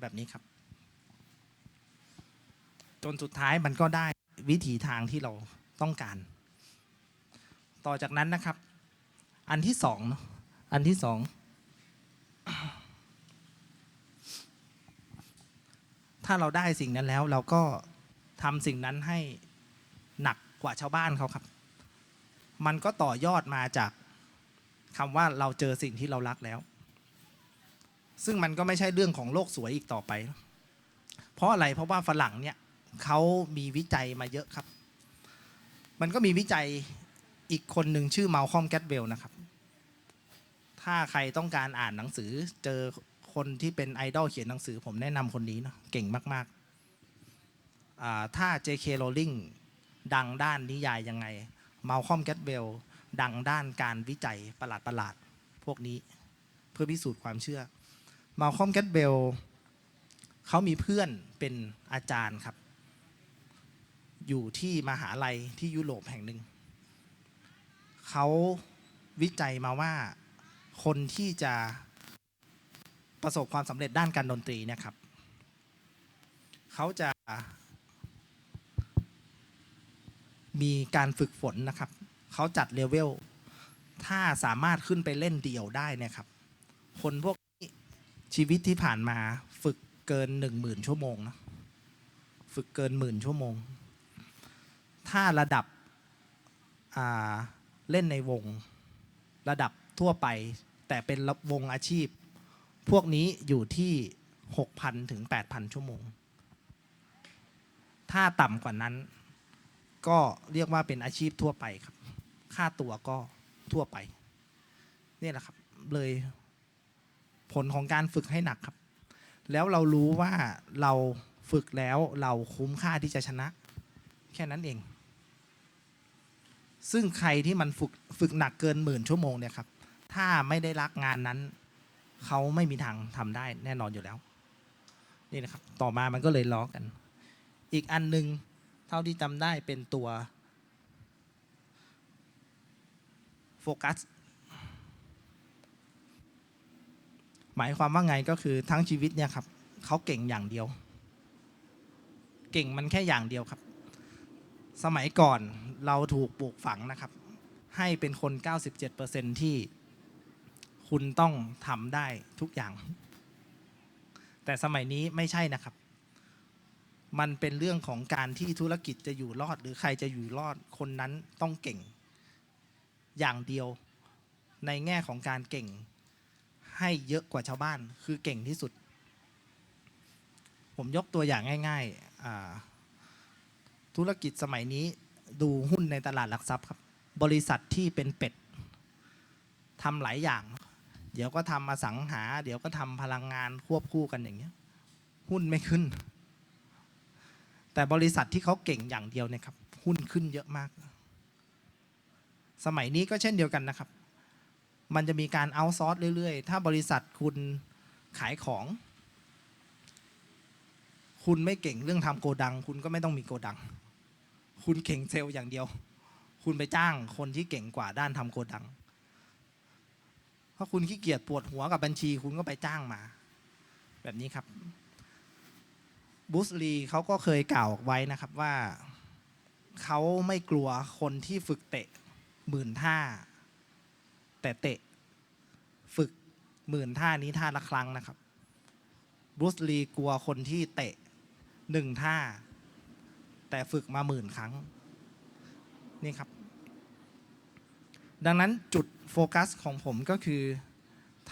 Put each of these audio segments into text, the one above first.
แบบนี้ครับ จนสุดท้ายมันก็ได้วิถีทางที่เราต้องการ ต่อจากนั้นนะครับ อันที่สองนะอันที่สองถ้าเราได้สิ่งนั้นแล้วเราก็ทำสิ่งนั้นให้หนักกว่าชาวบ้านเขาครับ มันก็ต่อยอดมาจากคำว่าเราเจอสิ่งที่เรารักแล้ว ซึ่งมันก็ไม่ใช่เรื่องของโลกสวยอีกต่อไป เพราะอะไรเพราะว่าฝรั่งเนี่ยเขามีวิจัยมาเยอะครับ มันก็มีวิจัยอีกคนหนึ่งชื่อมาลคอมแกตเวลนะครับ ถ้าใครต้องการอ่านหนังสือเจอคนที่เป็นไอดอลเขียนหนังสือ ผมแนะนำคนนี้เนอะเก่งมากๆ ถ้า J.K. Rowling ดังด้านนิยายยังไงมาลคอมแกตเวลดังด้านการวิจัยประหลาดๆพวกนี้เพื่อพิสูจน์ความเชื่อ มาคอมแกตเบลเขามีเพื่อนเป็นอาจารย์ครับ อยู่ที่มหาลัยที่ยุโรปแห่งหนึ่ง เขาวิจัยมาว่าคนที่จะประสบความสำเร็จด้านการดนตรีเนะครับ เขาจะมีการฝึกฝนนะครับ เขาจัดเลเวล ถ้าสามารถขึ้นไปเล่นเดี่ยวได้เนะครับ คนพวก ชีวิตที่ผ่านมาฝึกเกินหนึ่งหมื่นชั่วโมงนะฝึกเกินหมื่นชั่วโมง ถ้าระดับเล่นในวงระดับทั่วไป แต่เป็นวงอาชีพ พวกนี้อยู่ที่6,000ถึง8,000 ชั่วโมง ถ้าต่ำกว่านั้น ก็เรียกว่าเป็นอาชีพทั่วไปครับ ค่าตัวก็ทั่วไป นี่แหละครับ เลย ผลของการฝึกให้หนักครับ แล้วเรารู้ว่าเราฝึกแล้วเราคุ้มค่าที่จะชนะ แค่นั้นเอง ซึ่งใครที่มันฝึกฝึกหนักเกินหมื่นชั่วโมงเนี่ยครับ ถ้าไม่ได้รักงานนั้น เขาไม่มีทางทำได้แน่นอนอยู่แล้ว นี่นะครับ ต่อมามันก็เลยล้อกัน อีกอันหนึ่งเท่าที่จำได้เป็นตัวโฟกัส หมายความว่าไงก็คือทั้งชีวิตเนี่ยครับเขาเก่งอย่างเดียว เก่งมันแค่อย่างเดียวครับ สมัยก่อนเราถูกปลูกฝังนะครับ ให้เป็นคน 97%ที่คุณต้องทำได้ทุกอย่าง แต่สมัยนี้ไม่ใช่นะครับ มันเป็นเรื่องของการที่ธุรกิจจะอยู่รอด หรือใครจะอยู่รอดคนนั้นต้องเก่ง อย่างเดียวในแง่ของการเก่ง ให้เยอะกว่าชาวบ้าน คือเก่งที่สุด ผมยกตัวอย่างง่ายๆ ธุรกิจสมัยนี้ดูหุ้นในตลาดหลักทรัพย์ครับ บริษัทที่เป็นเป็ดทำหลายอย่าง เดี๋ยวก็ทำมาสังหา เดี๋ยวก็ทำพลังงานควบคู่กันอย่างเงี้ย หุ้นไม่ขึ้น แต่บริษัทที่เขาเก่งอย่างเดียวเนี่ยครับ หุ้นขึ้นเยอะมาก สมัยนี้ก็เช่นเดียวกันนะครับ มันจะมีการเอาซอร์สเรื่อยๆ ถ้าบริษัทคุณขายของ คุณไม่เก่งเรื่องทำโกดัง คุณก็ไม่ต้องมีโกดัง คุณเก่งเซลล์อย่างเดียว คุณไปจ้างคนที่เก่งกว่าด้านทำโกดังถ้าคุณขี้เกียจปวดหัวกับบัญชี คุณก็ไปจ้างมา แบบนี้ครับบูสลีเขาก็เคยกล่าวไว้นะครับว่าเขาไม่กลัวคนที่ฝึกเตะหมื่นท่า แต่เตะฝึกหมื่นท่านี้ท่าละครั้งนะครับบรูซลีกลัวคนที่เตะหนึ่งท่า แต่ฝึกมาหมื่นครั้ง นี่ครับ ดังนั้นจุดโฟกัสของผมก็คือ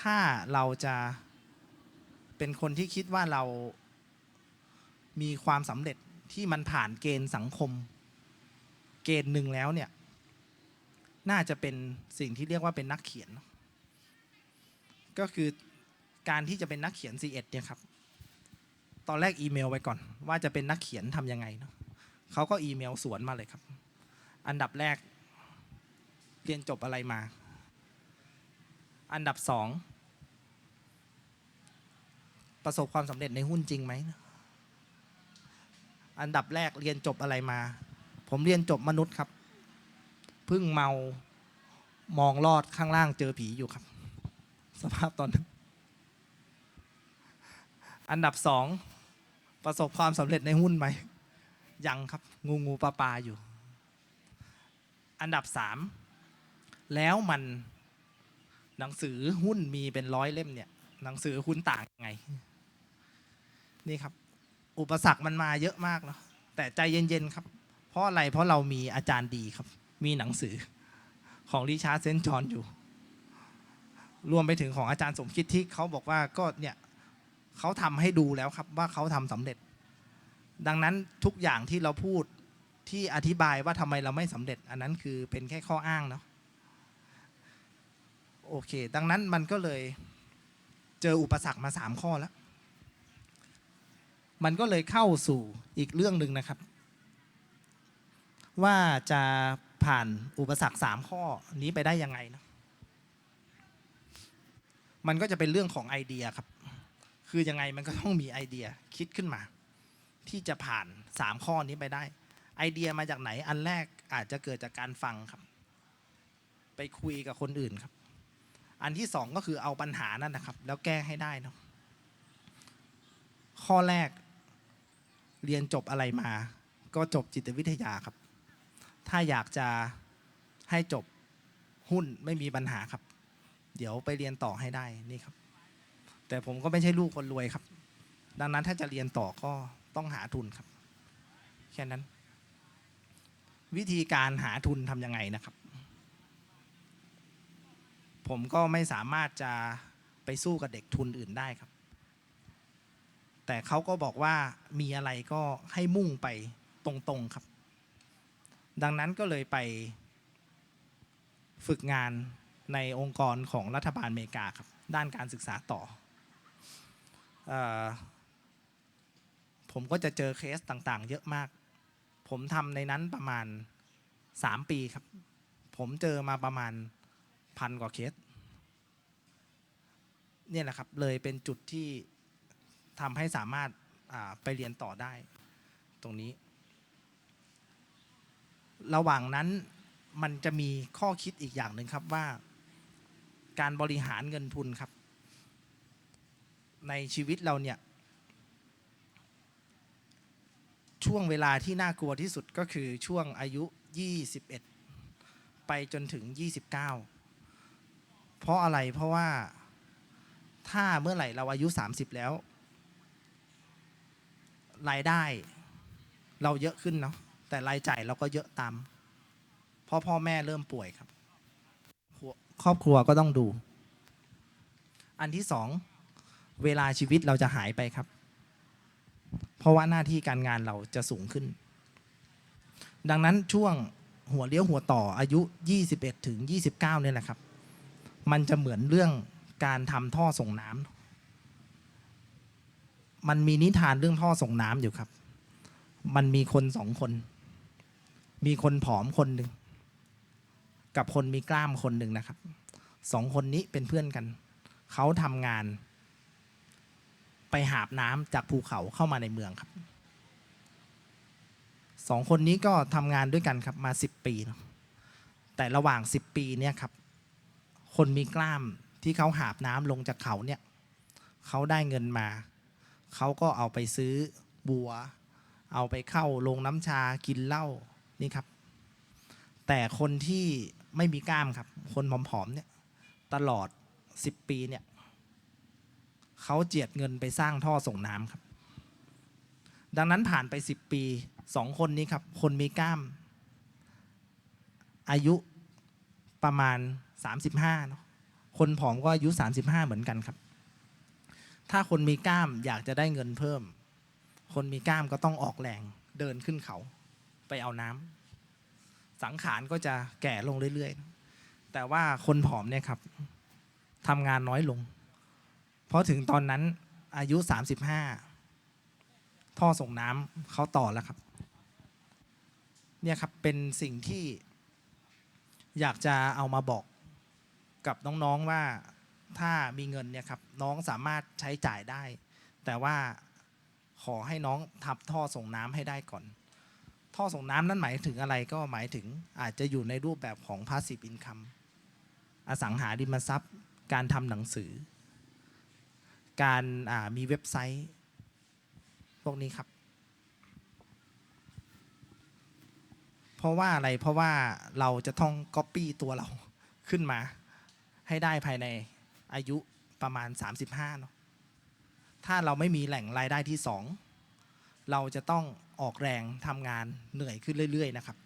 ถ้าเราจะเป็นคนที่คิดว่าเรามีความสำเร็จที่มันผ่านเกณฑ์สังคม เกณฑ์หนึ่งแล้วเนี่ย น่าจะเป็นสิ่งที่เรียกว่าเป็นนักเขียน ก็คือการที่จะเป็นนักเขียน C1 เนี่ยครับ ตอนแรกอีเมลไว้ก่อน ว่าจะเป็นนักเขียนทำยังไงเนาะเขาก็อีเมลสวนมาเลยครับ อันดับแรกเรียนจบอะไรมา อันดับสองประสบความสำเร็จในหุ้นจริงไหม อันดับแรกเรียนจบอะไรมา ผมเรียนจบมนุษย์ครับ พิ่งเมามองลอดข้างล่างเจอผีอยู่ครับ สภาพตอนนั้นอันดับสองประสบความสำเร็จในหุ้นไหมยังครับงูงูปลาปลาอยู่ อันดับสามแล้วมันหนังสือหุ้นมีเป็นร้อยเล่มเนี่ย หนังสือหุ้นต่างยังไง นี่ครับ อุปสรรคมันมาเยอะมากเนาะแต่ใจเย็นๆครับ เพราะอะไรเพราะเรามีอาจารย์ดีครับ มีหนังสือของริชาร์ดเซนจอนอยู่ รวมไปถึงของอาจารย์สมคิดที่เขาบอกว่าก็เนี่ยเขาทำให้ดูแล้วครับว่าเขาทำสำเร็จ ดังนั้นทุกอย่างที่เราพูดที่อธิบายว่าทำไมเราไม่สำเร็จ อันนั้นคือเป็นแค่ข้ออ้างเนาะโอเค ดังนั้นมันก็เลยเจออุปสรรคมาสามข้อแล้ว มันก็เลยเข้าสู่อีกเรื่องหนึ่งนะครับ ว่าจะ ผ่านอุปสรรคสามข้อนี้ไปได้ยังไงเนะมันก็จะเป็นเรื่องของไอเดียครับ คือยังไงมันก็ต้องมีไอเดียคิดขึ้นมา ที่จะผ่านสามข้อนี้ไปได้ ไอเดียมาจากไหนอันแรกอาจจะเกิดจากการฟังครับ ไปคุยกับคนอื่นครับ อันที่สองก็คือเอาปัญหานั่นนะครับ แล้วแก้ให้ได้เนาะข้อแรกเรียนจบอะไรมา ก็จบจิตวิทยาครับ ถ้าอยากจะให้จบหุ้นไม่มีปัญหาครับ เดี๋ยวไปเรียนต่อให้ได้นี่ครับ แต่ผมก็ไม่ใช่ลูกคนรวยครับ ดังนั้นถ้าจะเรียนต่อก็ต้องหาทุนครับ แค่นั้น วิธีการหาทุนทำยังไงนะครับ ผมก็ไม่สามารถจะไปสู้กับเด็กทุนอื่นได้ครับ แต่เขาก็บอกว่ามีอะไรก็ให้มุ่งไปตรงๆครับ ดังนั้นก็เลยไปฝึกงานในองค์กรของรัฐบาลอเมริกาครับด้านการศึกษาต่ออผมก็จะเจอเคสต่างๆ เยอะมาก ผมทำในนั้นประมาณ 3 ปีครับ ผมเจอมาประมาณพันกว่าเคสเนี่ยแหละครับเลยเป็นจุดที่ทำให้สามารถไปเรียนต่อได้ตรงนี้ ระหว่างนั้นมันจะมีข้อคิดอีกอย่างหนึ่งครับว่า การบริหารเงินทุนครับ ในชีวิตเราเนี่ย ช่วงเวลาที่น่ากลัวที่สุดก็คือช่วงอายุ 21 ไปจนถึง 29 เพราะอะไรเพราะว่าถ้าเมื่อไหร่เราอายุ 30 แล้ว รายได้เราเยอะขึ้นเนาะ แต่รายจ่ายเราก็เยอะตามเพราะพ่อแม่เริ่มป่วยครับ ครอบครัวก็ต้องดู อันที่สองเวลาชีวิตเราจะหายไปครับ เพราะว่าหน้าที่การงานเราจะสูงขึ้น ดังนั้นช่วงหัวเลี้ยวหัวต่ออายุ 21 ถึง 29เนี่ยแหละครับ มันจะเหมือนเรื่องการทำท่อส่งน้ำมันมีนิทานเรื่องท่อส่งน้ำอยู่ครับ มันมีคนสองคน มีคนผอมคนหนึ่งกับคนมีกล้ามคนหนึ่งนะครับสองคนนี้เป็นเพื่อนกัน เขาทำงาน ไปหาบน้ำจากภูเขาเข้ามาในเมืองครับสองคนนี้ก็ทำงานด้วยกันครับมาสิบปีเนอะแต่ระหว่างสิบปีเนี่ยครับ คนมีกล้ามที่เขาหาบน้ำลงจากเขาเนี่ยเขาได้เงินมา เขาก็เอาไปซื้อบัว เอาไปเข้าโรงน้ำชากินเหล้า นี่ครับ แต่คนที่ไม่มีกล้ามครับ คนผอมๆเนี่ยตลอด 10 ปีเนี่ยเขาเจียดเงินไปสร้างท่อส่งน้ำครับ ดังนั้นผ่านไป 10 ปีสองคนนี้ครับ คนมีกล้าม อายุประมาณ 35เนาะคนผอมก็อายุ 35 เหมือนกันครับ ถ้าคนมีกล้ามอยากจะได้เงินเพิ่ม คนมีกล้ามก็ต้องออกแรงเดินขึ้นเขา ไปเอาน้ำสังขารก็จะแก่ลงเรื่อยๆ แต่ว่าคนผอมเนี่ยครับทำงานน้อยลง เพราะถึงตอนนั้นอายุ 35 ท่อส่งน้ำเขาต่อแล้วครับ เนี่ยครับเป็นสิ่งที่อยากจะเอามาบอกกับน้องๆว่าถ้ามีเงินเนี่ยครับน้องสามารถใช้จ่ายได้ แต่ว่าขอให้น้องทำท่อส่งน้ำให้ได้ก่อน ท่อส่งน้ำนั้นหมายถึงอะไรก็หมายถึงอาจจะอยู่ในรูปแบบของ passive income อสังหาริมทรัพย์ การทำหนังสือ การมีเว็บไซต์ พวกนี้ครับ เพราะว่าอะไรเพราะว่าเราจะต้องก๊อปปี้ตัวเราขึ้นมา ให้ได้ภายในอายุประมาณ 35เนาะถ้าเราไม่มีแหล่งรายได้ที่สองเราจะต้อง ออกแรงทำงานเหนื่อยขึ้นเรื่อยๆนะครับ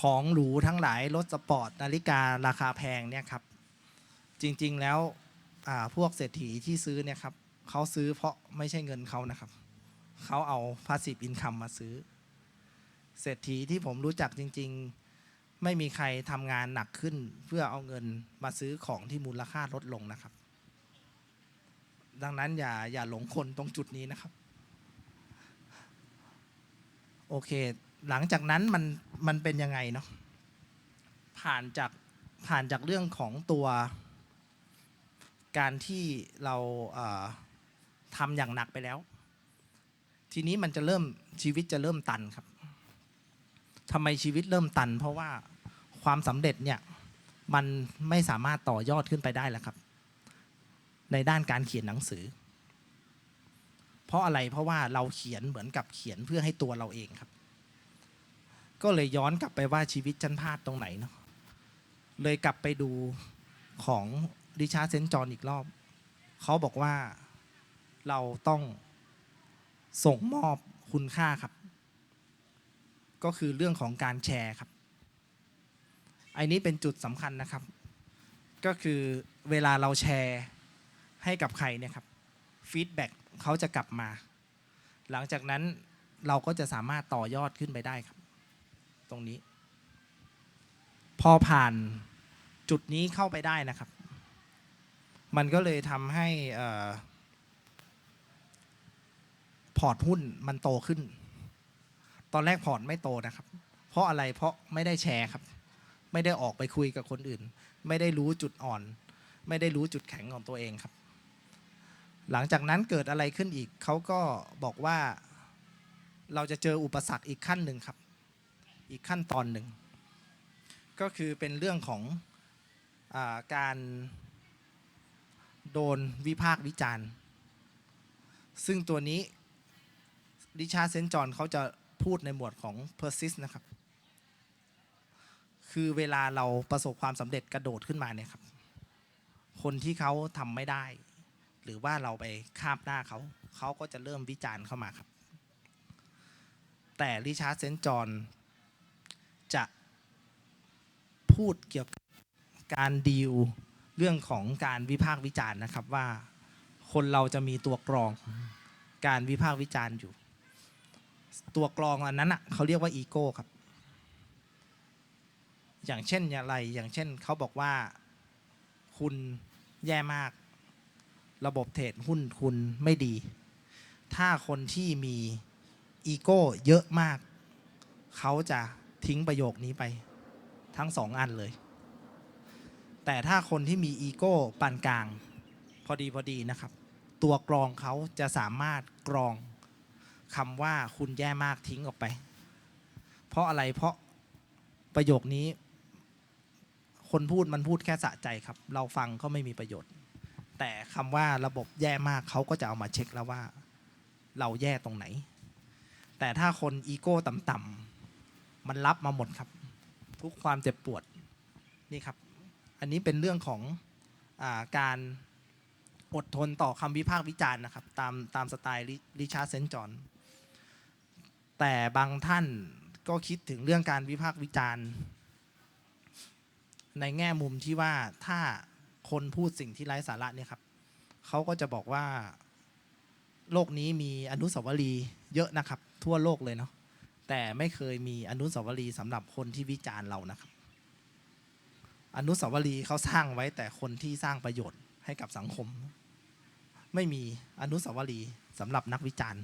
ของหรูทั้งหลายรถสปอร์ตนาฬิการาคาแพงเนี่ยครับ จริงๆแล้วพวกเศรษฐีที่ซื้อเนี่ยครับเขาซื้อเพราะไม่ใช่เงินเขานะครับเขาเอาพาสซีฟอินคัมมาซื้อ เศรษฐีที่ผมรู้จักจริง ๆ ไม่มีใครทำงานหนักขึ้น เพื่อเอาเงินมาซื้อของที่มูลค่าลดลงนะครับ ดังนั้นอย่าอย่าหลงคนตรงจุดนี้นะครับ โอเค หลังจากนั้นมันมันเป็นยังไงเนาะผ่านจากผ่านจากเรื่องของตัวการที่เราเอ่อทำอย่างหนักไปแล้ว ทีนี้มันจะเริ่มชีวิตจะเริ่มตันครับทำไมชีวิตเริ่มตัน เพราะว่าความสำเร็จเนี่ยมันไม่สามารถต่อยอดขึ้นไปได้แล้วครับ ในด้านการเขียนหนังสือ เพราะอะไรเพราะว่าเราเขียนเหมือนกับเขียนเพื่อให้ตัวเราเองครับ ก็เลยย้อนกลับไปว่าชีวิตฉันพลาดตรงไหนเนาะเลยกลับไปดูของดิชาร์ดเซนจอนอีกรอบ เขาบอกว่าเราต้องส่งมอบคุณค่าครับ ก็คือเรื่องของการแชร์ครับไอ้นี้เป็นจุดสำคัญนะครับ ก็คือเวลาเราแชร์ให้กับใครเนี่ยครับฟีดแบ็ก เขาจะกลับมา หลังจากนั้นเราก็จะสามารถต่อยอดขึ้นไปได้ครับ ตรงนี้ พอผ่านจุดนี้เข้าไปได้นะครับ มันก็เลยทำให้พอร์ตหุ้นมันโตขึ้น ตอนแรกพอร์ตไม่โตนะครับ เพราะอะไรเพราะไม่ได้แชร์ครับ ไม่ได้ออกไปคุยกับคนอื่น ไม่ได้รู้จุดอ่อน ไม่ได้รู้จุดแข็งของตัวเองครับ หลังจากนั้นเกิดอะไรขึ้นอีก เขาก็บอกว่าเราจะเจออุปสรรคอีกขั้นหนึ่งครับ อีกขั้นตอนหนึ่ง ก็คือเป็นเรื่องของอาการโดนวิพากษ์วิจารณ์ ซึ่งตัวนี้ดิชาเซนจอนเขาจะพูดในหมวดของ persist นะครับ คือเวลาเราประสบความสำเร็จกระโดดขึ้นมาเนี่ยครับ คนที่เขาทำไม่ได้ หรือว่าเราไปคาบหน้าเขา เขาก็จะเริ่มวิจารณ์เข้ามาครับ แต่ริชาร์ดเซนจอนจะพูดเกี่ยวกับการดีลเรื่องของการวิพากษ์วิจารณ์นะครับว่าคนเราจะมีตัวกรองการวิพากษ์วิจารณ์อยู่ ตัวกรองอันนั้นอะเขาเรียกว่าอีโก้ครับ อย่างเช่นอะไรอย่างเช่นเขาบอกว่าคุณแย่มาก ระบบเทรดหุ้นคุณไม่ดี ถ้าคนที่มีอีโก้เยอะมาก เขาจะทิ้งประโยคนี้ไปทั้งสองอันเลย แต่ถ้าคนที่มีอีโก้ปานกลาง พอดีพอดีนะครับ ตัวกรองเขาจะสามารถกรองคำว่าคุณแย่มากทิ้งออกไป เพราะอะไรเพราะประโยคนี้ คนพูดมันพูดแค่สะใจครับ เราฟังก็ไม่มีประโยชน์ แต่คำว่าระบบแย่มากเขาก็จะเอามาเช็คแล้วว่า เราแย่ตรงไหน แต่ถ้าคนอีโก้ต่ำๆมันรับมาหมดครับ ทุกความเจ็บปวดนี่ครับ อันนี้เป็นเรื่องของอาการอดทนต่อคำวิพากษ์วิจารณ์นะครับ ตามตามสไตล์ริชาร์ดเซนจอนแต่บางท่านก็คิดถึงเรื่องการวิพากษ์วิจารณ์ ในแง่มุมที่ว่าถ้า คนพูดสิ่งที่ไร้สาระเนี่ยครับเขาก็จะบอกว่าโลกนี้มีอนุสาวรีย์เยอะนะครับ ทั่วโลกเลยเนาะแต่ไม่เคยมีอนุสาวรีย์สำหรับคนที่วิจารณ์เรานะครับ อนุสาวรีย์เขาสร้างไว้แต่คนที่สร้างประโยชน์ให้กับสังคม ไม่มีอนุสาวรีย์สำหรับนักวิจารณ์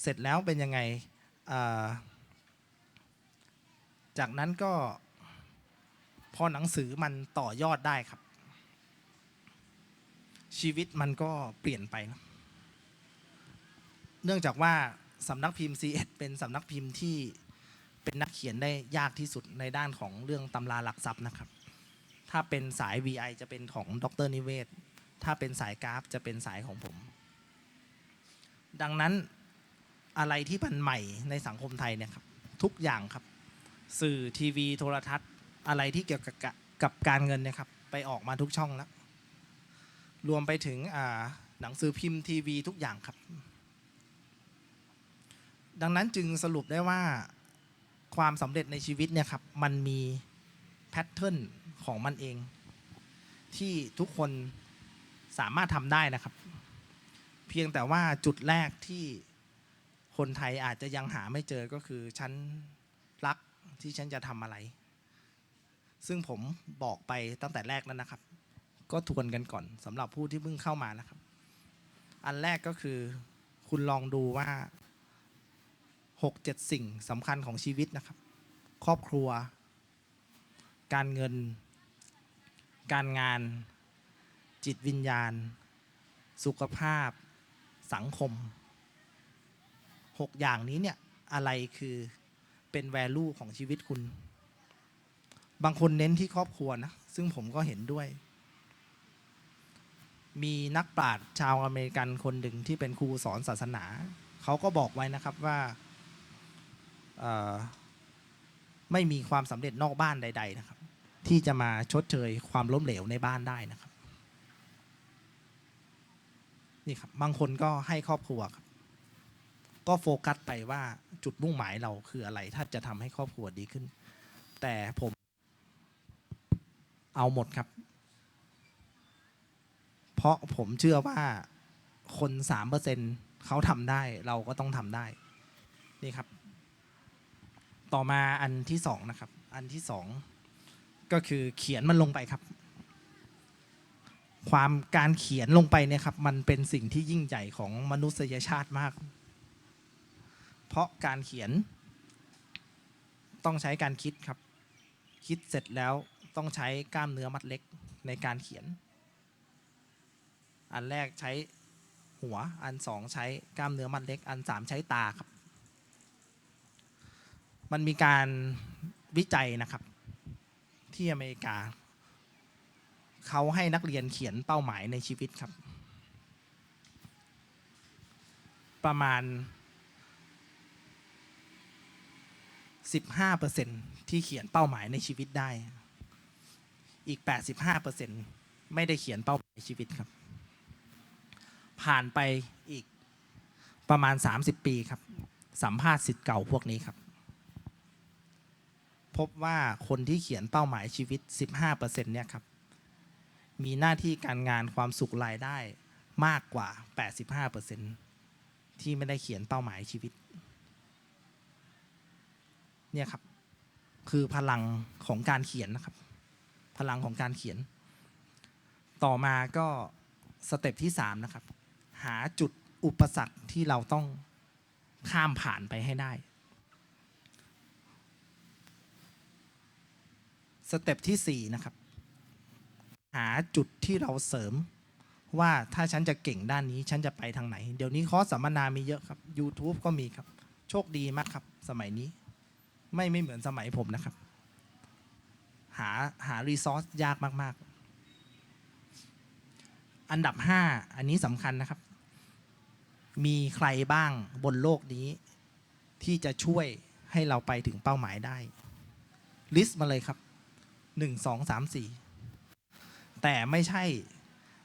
เสร็จแล้วเป็นยังไงจากนั้นก็ พอหนังสือมันต่อยอดได้ครับ ชีวิตมันก็เปลี่ยนไปนะเนื่องจากว่าสำนักพิมพ์ C1 เป็นสำนักพิมพ์ที่เป็นนักเขียนได้ยากที่สุดในด้านของเรื่องตำราหลักทรัพย์นะครับ ถ้าเป็นสาย VI จะเป็นของดรนิเวศ ถ้าเป็นสายกราฟจะเป็นสายของผม ดังนั้นอะไรที่มันใหม่ในสังคมไทยเนี่ยครับทุกอย่างครับ สื่อทีวีโทรทัศน์ อะไรที่เกี่ยวกับกับการเงินนะครับ ไปออกมาทุกช่องแล้ว รวมไปถึงหนังสือพิมพ์ทีวีทุกอย่างครับ ดังนั้นจึงสรุปได้ว่าความสำเร็จในชีวิตเนี่ยครับมันมีแพทเทิร์นของมันเอง ที่ทุกคนสามารถทำได้นะครับ เพียงแต่ว่าจุดแรกที่คนไทยอาจจะยังหาไม่เจอก็คือ ฉันรักที่ฉันจะทำอะไร ซึ่งผมบอกไปตั้งแต่แรกแล้วนะครับ ก็ทวนกันก่อนสำหรับผู้ที่เพิ่งเข้ามานะครับ อันแรกก็คือคุณลองดูว่าหกเจ็ดสิ่งสำคัญของชีวิตนะครับ ครอบครัว การเงิน การงาน จิตวิญญาณ สุขภาพ สังคมหกอย่างนี้เนี่ยอะไรคือเป็น value ของชีวิตคุณ บางคนเน้นที่ครอบครัวนะ ซึ่งผมก็เห็นด้วย มีนักปราชญ์ชาวอเมริกันคนหนึ่งที่เป็นครูสอนศาสนา เขาก็บอกไว้นะครับว่าไม่มีความสำเร็จนอกบ้านใด ๆ นะครับ ที่จะมาชดเชยความล้มเหลวในบ้านได้นะครับนี่ครับบางคนก็ให้ครอบครัวครับก็โฟกัสไปว่าจุดมุ่งหมายเราคืออะไร ถ้าจะทำให้ครอบครัวดีขึ้น แต่ผม เอาหมดครับ เพราะผมเชื่อว่าคนสามเปอร์เซ็นเขาทำได้เราก็ต้องทำได้ นี่ครับ ต่อมาอันที่สองนะครับ อันที่สองก็คือเขียนมันลงไปครับ ความการเขียนลงไปเนี่ยครับ มันเป็นสิ่งที่ยิ่งใหญ่ของมนุษยชาติมาก เพราะการเขียน ต้องใช้การคิดครับ คิดเสร็จแล้ว ต้องใช้กล้ามเนื้อมัดเล็กในการเขียน อันแรกใช้หัว อันสองใช้กล้ามเนื้อมัดเล็ก อันสามใช้ตาครับ มันมีการวิจัยนะครับ ที่อเมริกา เขาให้นักเรียนเขียนเป้าหมายในชีวิตครับ ประมาณ 15%ที่เขียนเป้าหมายในชีวิตได้ อีก 85%ไม่ได้เขียนเป้าหมายชีวิตครับ ผ่านไปอีกประมาณ 30 ปีครับ สัมภาษณ์สิทธิ์เก่าพวกนี้ครับ พบว่าคนที่เขียนเป้าหมายชีวิต 15%เนี่ยครับ มีหน้าที่การงานความสุขรายได้มากกว่า 85%ที่ไม่ได้เขียนเป้าหมายชีวิต เนี่ยครับ คือพลังของการเขียนนะครับ พลังของการเขียน ต่อมาก็สเต็ปที่3นะครับ หาจุดอุปสรรคที่เราต้องข้ามผ่านไปให้ได้ สเต็ปที่4นะครับ หาจุดที่เราเสริมว่าถ้าฉันจะเก่งด้านนี้ฉันจะไปทางไหน เดี๋ยวนี้คอร์สสัมมนามีเยอะครับ YouTube ก็มีครับ โชคดีมากครับ สมัยนี้ ไม่ไม่เหมือนสมัยผมนะครับ หาหารีซอสยากมากๆ อันดับ 5 อันนี้สำคัญนะครับ มีใครบ้างบนโลกนี้ ที่จะช่วยให้เราไปถึงเป้าหมายได้ ลิสต์มาเลยครับ 1 2 3 4 แต่ไม่ใช่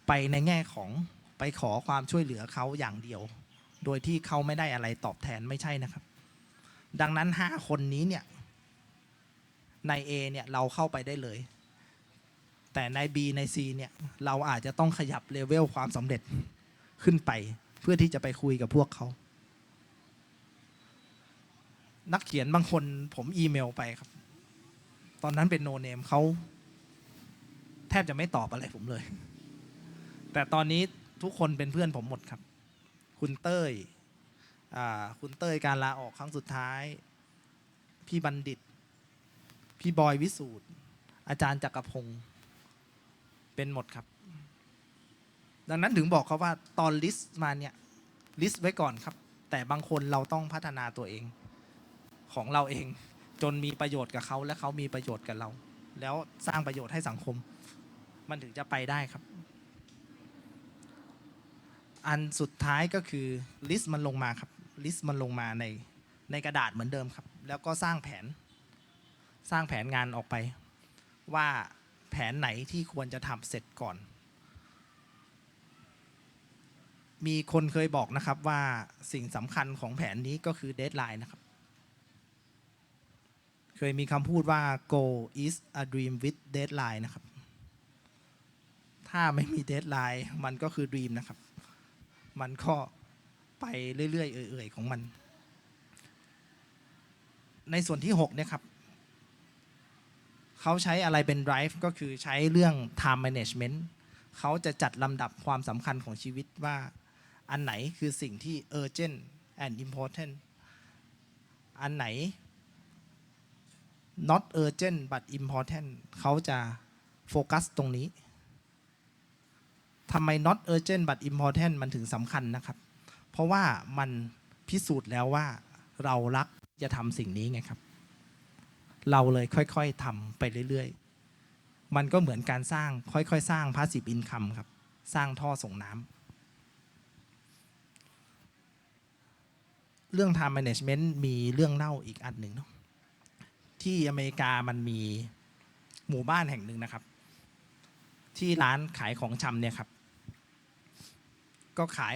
ไปในแง่ของไปขอความช่วยเหลือเขาอย่างเดียว โดยที่เขาไม่ได้อะไรตอบแทนไม่ใช่นะครับ ดังนั้น 5 คนนี้เนี่ย ใน A เนี่ยเราเข้าไปได้เลย แต่ใน B ใน C เนี่ยเราอาจจะต้องขยับเลเวลความสำเร็จขึ้นไป เพื่อที่จะไปคุยกับพวกเขา นักเขียนบางคนผมอีเมลไปครับ ตอนนั้นเป็นโนเนมเขาแทบจะไม่ตอบอะไรผมเลย แต่ตอนนี้ทุกคนเป็นเพื่อนผมหมดครับ คุณเต้ยคุณเต้ยการลาออกครั้งสุดท้าย พี่บัณฑิต พี่บอยวิสูตรอาจารย์จักรพงศ์เป็นหมดครับ ดังนั้นถึงบอกเขาว่าตอนลิสต์มาเนี่ยลิสต์ไว้ก่อนครับ แต่บางคนเราต้องพัฒนาตัวเอง ของเราเอง จนมีประโยชน์กับเขาและเขามีประโยชน์กับเรา แล้วสร้างประโยชน์ให้สังคม มันถึงจะไปได้ครับ อันสุดท้ายก็คือลิสต์มันลงมาครับลิสต์มันลงมาในในกระดาษเหมือนเดิมครับ แล้วก็สร้างแผน สร้างแผนงานออกไป ว่าแผนไหนที่ควรจะทำเสร็จก่อน มีคนเคยบอกนะครับว่าสิ่งสำคัญของแผนนี้ก็คือเดทไลน์นะครับ เคยมีคำพูดว่า goal is a dream with deadline นะครับ ถ้าไม่มีเดทไลน์มันก็คือ dream นะครับ มันก็ไปเรื่อยๆ เอื่อยๆ ของมัน ในส่วนที่ 6 เนี่ยครับ เขาใช้อะไรเป็น drive ก็คือใช้เรื่อง time management เขาจะจัดลำดับความสำคัญของชีวิตว่า อันไหนคือสิ่งที่ urgent and important อันไหน not urgent but important เขาจะโฟกัสตรงนี้ทำไม not urgent but important มันถึงสำคัญนะครับ เพราะว่ามันพิสูจน์แล้วว่าเรารักจะทำสิ่งนี้ไงครับ เราเลยค่อยๆทำไปเรื่อยๆ มันก็เหมือนการสร้างค่อยๆ สร้าง passive income ครับ สร้างท่อส่งน้ำเรื่อง time management มีเรื่องเล่าอีกอันหนึ่งเนาะที่อเมริกามันมีหมู่บ้านแห่งหนึ่งนะครับ ที่ร้านขายของชำเนี่ยครับ ก็ขาย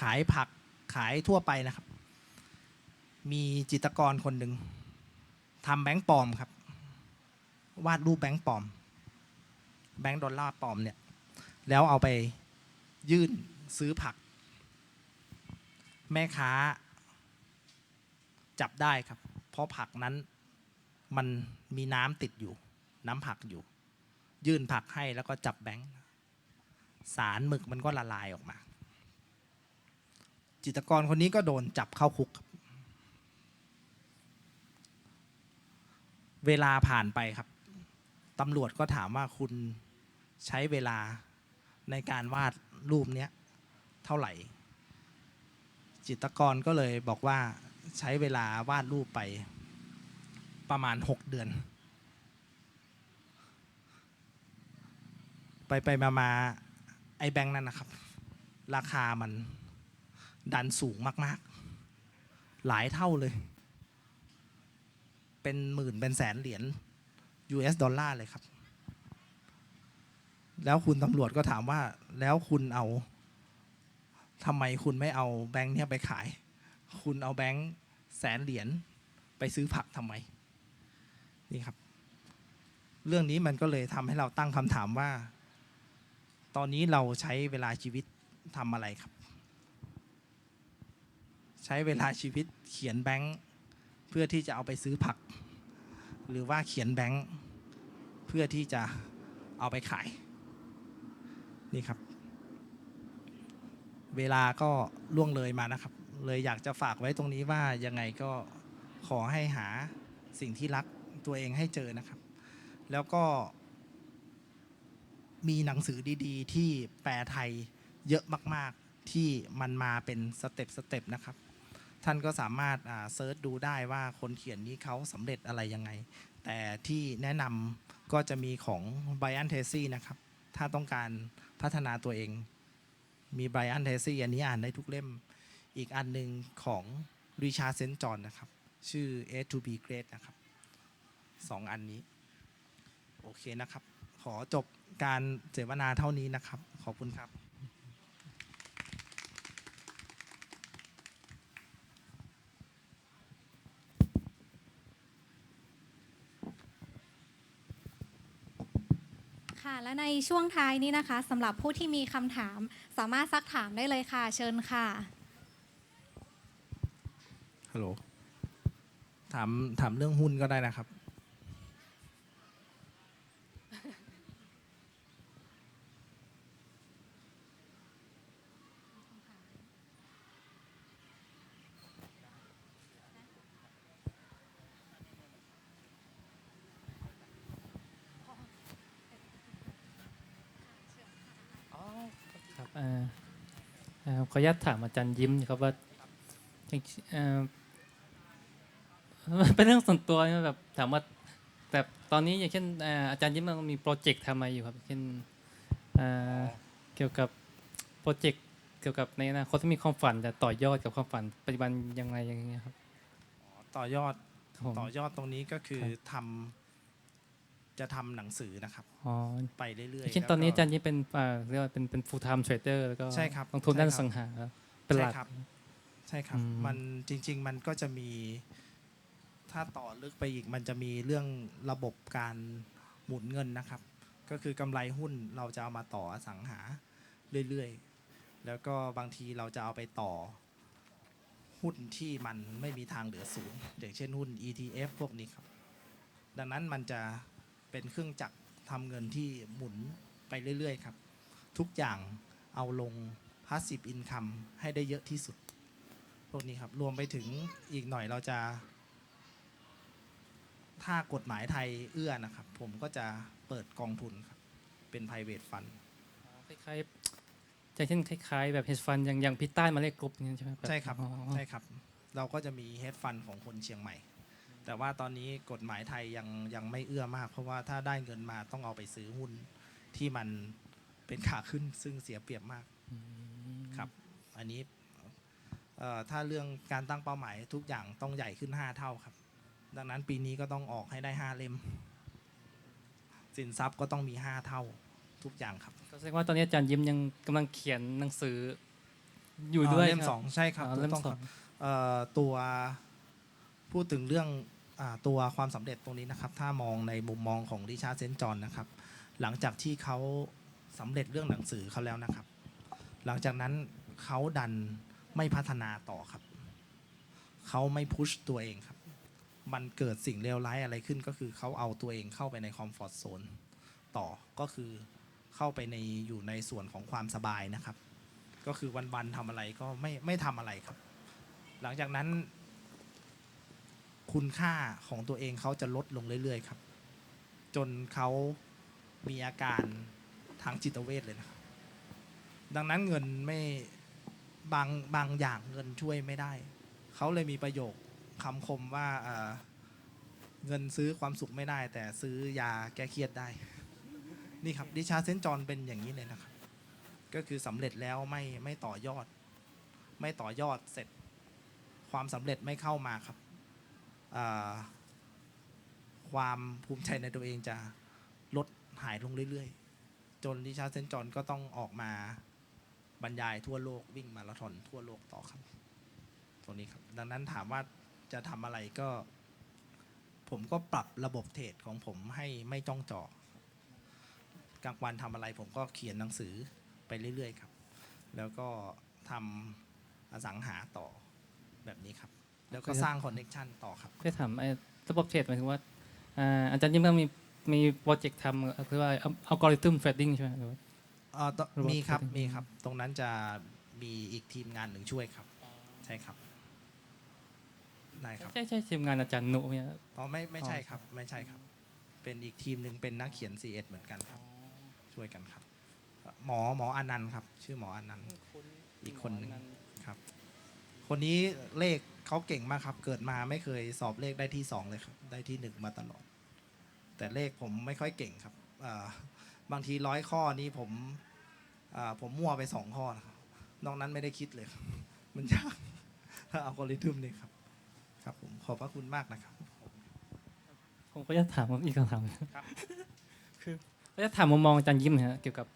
ขายผักขายทั่วไปนะครับ มีจิตรกรคนหนึ่ง ทำแบงค์ปลอมครับ วาดรูปแบงค์ปลอม แบงค์ดอลลาร์ปลอมเนี่ย แล้วเอาไปยื่นซื้อผัก แม่ค้า จับได้ครับ เพราะผักนั้นมันมีน้ำติดอยู่ น้ำผักอยู่ ยื่นผักให้แล้วก็จับแบงค์สารหมึกมันก็ละลายออกมา จิตกรคนนี้ก็โดนจับเข้าคุกครับ เวลาผ่านไปครับตำรวจก็ถามว่าคุณใช้เวลาในการวาดรูปเนี้ยเท่าไหร่ จิตรกรก็เลยบอกว่าใช้เวลาวาดรูปไปประมาณ 6 เดือน ไปไปมามาไอแบงค์นั่นนะครับ ราคามันดันสูงมาก ๆ หลายเท่าเลย เป็นหมื่นเป็นแสนเหรียญ US ดอลลาร์เลยครับ แล้วคุณตำรวจก็ถามว่าแล้วคุณเอาทำไมคุณไม่เอาแบงค์เนี่ยไปขาย คุณเอาแบงค์แสนเหรียญไปซื้อผักทำไม นี่ครับ เรื่องนี้มันก็เลยทำให้เราตั้งคำถามว่า ตอนนี้เราใช้เวลาชีวิตทำอะไรครับ ใช้เวลาชีวิตเขียนแบงค์ เพื่อที่จะเอาไปซื้อผัก หรือว่าเขียนแบงค์เพื่อที่จะเอาไปขาย นี่ครับ เวลาก็ล่วงเลยมานะครับ เลยอยากจะฝากไว้ตรงนี้ว่ายังไงก็ขอให้หาสิ่งที่รักตัวเองให้เจอนะครับ แล้วก็มีหนังสือดีๆ ที่แปลไทยเยอะมาก ๆ ที่มันมาเป็นสเต็ปสเต็ปนะครับ ท่านก็สามารถเซิร์ชดูได้ว่าคนเขียนนี้เขาสำเร็จอะไรยังไง แต่ที่แนะนำก็จะมีของ Brian Tracy นะครับ ถ้าต้องการพัฒนาตัวเอง มี Brian Tracy อันนี้อ่านได้ทุกเล่ม อีกอันหนึ่งของ Richard St. John นะครับ ชื่อ A to B Great นะครับสองอันนี้ โอเคนะครับ ขอจบการเสวนาเท่านี้นะครับ ขอบคุณครับ และในช่วงท้ายนี้นะคะสำหรับผู้ที่มีคำถาม สามารถซักถามได้เลยค่ะ เชิญค่ะ ฮัลโหล ถามถามเรื่องหุ้นก็ได้นะครับ ครับเอ่อเอ่อ ขออนุญาตถามอาจารย์ยิ้มครับว่าอย่างเอ่อเป็นเรื่องส่วนตัวนะแบบถามว่าแบบตอนนี้อย่างเช่นเอ่ออาจารย์ยิ้มมันมีโปรเจกต์ทำอะไรอยู่ครับเช่นเอ่อเกี่ยวกับโปรเจกต์เกี่ยวกับในอนาคตที่มีความฝันจะต่อยอดกับความฝันปัจจุบันยังไงอย่างเงี้ยครับต่อยอดครับผมต่อยอดตรงนี้ก็คือครับทำ จะทำหนังสือนะครับอ๋อไปเรื่อยเช่นแล้วตอนนี้ก็อาจารย์นี่เป็นอ่าเรียกว่าเป็นเป็น full time trader แล้วก็ใช่ครับลงทุนด้านใช่ครับสังหาเป็นหลักใช่ครับใช่ครับอืมมันจริง ๆ มันก็จะมี ถ้าต่อลึกไปอีกมันจะมีเรื่องระบบการหมุนเงินนะครับ ก็คือกำไรหุ้นเราจะเอามาต่ออสังหาเรื่อยๆ แล้วก็บางทีเราจะเอาไปต่อหุ้นที่มันไม่มีทางเหลือศูนย์อย่างเช่นหุ้น ETF พวกนี้ครับ ดังนั้นมันจะ เป็นเครื่องจักรทำเงินที่หมุนไปเรื่อย ๆ ครับ ทุกอย่างเอาลง passive income ให้ได้เยอะที่สุดพวกนี้ครับ รวมไปถึงอีกหน่อยเราจะ ถ้ากฎหมายไทยเอื้อนะครับ ผมก็จะเปิดกองทุนครับ เป็น private fund คล้ายๆอย่างเช่นคล้าย ๆ แบบ hedge fund อย่างอย่างพี่ใต้มาเลขกรุ๊ปนี่ใช่ไหมแใช่ครับอ๋อใช่ครับ เราก็จะมี hedge fund ของคนเชียงใหม่ แต่ว่าตอนนี้กฎหมายไทยยังยังไม่เอื้อมาก เพราะว่าถ้าได้เงินมาต้องเอาไปซื้อหุ้นที่มันเป็นขาขึ้นซึ่งเสียเปรียบมากอืมครับ อันนี้เอ่อถ้าเรื่องการตั้งเป้าหมายทุกอย่างต้องใหญ่ขึ้น 5 เท่าครับ ดังนั้นปีนี้ก็ต้องออกให้ได้ 5 เล่ม สินทรัพย์ก็ต้องมี 5 เท่าทุกอย่างครับก็แสดงว่าตอนนี้อาจารย์ยิ้มยังกำลังเขียนหนังสือ อยู่ด้วยเล่มครับสองใช่ครับอ๋อถูเล่มกต้องสคอรับงเอ่อตัวพูดถึงเรื่องอา ตัวความสำเร็จตรงนี้นะครับ ถ้ามองในมุมมองของริชาเซนจอนนะครับ หลังจากที่เขาสำเร็จเรื่องหนังสือเขาแล้วนะครับ หลังจากนั้นเขาดันไม่พัฒนาต่อครับ เขาไม่พุชตัวเองครับ มันเกิดสิ่งเลวร้ายอะไรขึ้นก็คือเขาเอาตัวเองเข้าไปในคอมฟอร์ทโซนต่อก็คือเข้าไปในอยู่ในส่วนของความสบายนะครับ ก็คือวันๆทำอะไรก็ไม่ไม่ทำอะไรครับ หลังจากนั้น คุณค่าของตัวเองเขาจะลดลงเรื่อยๆครับ จนเขามีอาการทางจิตเวชเลยนะครับ ดังนั้นเงินไม่บางบางอย่างเงินช่วยไม่ได้ เขาเลยมีประโยคคำคมว่าเเงินซื้อความสุขไม่ได้ แต่ซื้อยาแก้เครียดได้ นี่ครับดิชาเซนจอนเป็นอย่างนี้เลยนะครับ ก็คือสำเร็จแล้วไม่ไม่ต่อยอด ไม่ต่อยอดเสร็จความสำเร็จไม่เข้ามาครับ ความภูมิใจในตัวเองจะลดหายลงเรื่อยๆ จนดิชาเซนจอนก็ต้องออกมาบรรยายทั่วโลกวิ่งมาราธอนทั่วโลกต่อครับตัวนี้ครับ ดังนั้นถามว่าจะทำอะไรก็ ผมก็ปรับระบบเทรดของผมให้ไม่จ้องจอกลางวันทำอะไรผมก็เขียนหนังสือไปเรื่อย ๆ ครับ แล้วก็ทำอสังหาต่อแบบนี้ครับ แล้วก็สร้างคอนเน็ชันต่อครับเพื่อถามไอ้ระบบเทรดหมายถึงว่าอ่าอาจารย์ยิ้มต้องมีมีโปรเจกต์ทำคือว่าอัลกอริทึมเทรดดิ้งใช่ไหมหรือว่าเอ่อตระบบมีครับ trading มีครับ ตรงนั้นจะมีอีกทีมงานหนึ่งช่วยครับ ใช่ครับได้ครับใช่ใช่ทีมงานอาจารย์หนุเนี่ยอ๋อไม่ไม่อ๋อใช่ครับ ไม่ใช่ครับ เป็นอีกทีมหนึ่งเป็นนักเขียน c ีเเหมือนกันครับ ช่วยกันครับ หมอหมออนันต์ครับ ชื่อหมออนันต์อีกคนหนึ่งครับ คนนี้เลข เขาเก่งมากครับ เกิดมาไม่เคยสอบเลขได้ที่สองเลยครับ ได้ที่หนึ่งมาตลอด แต่เลขผมไม่ค่อยเก่งครับอ่าบางทีร้อยข้อนี้ผมอ่าผมมั่วไปสองข้อนะครับนอกนั้นไม่ได้คิดเลยครับ มันยากถ้าอัลกอริทึมนี่ครับ ครับผมขอบพระคุณมากนะครับ ผมก็จะถามอีกคำถามครับ คือก็จะถามมุมมองอาจารย์ยิ้มนะฮะเกี่ยวกับ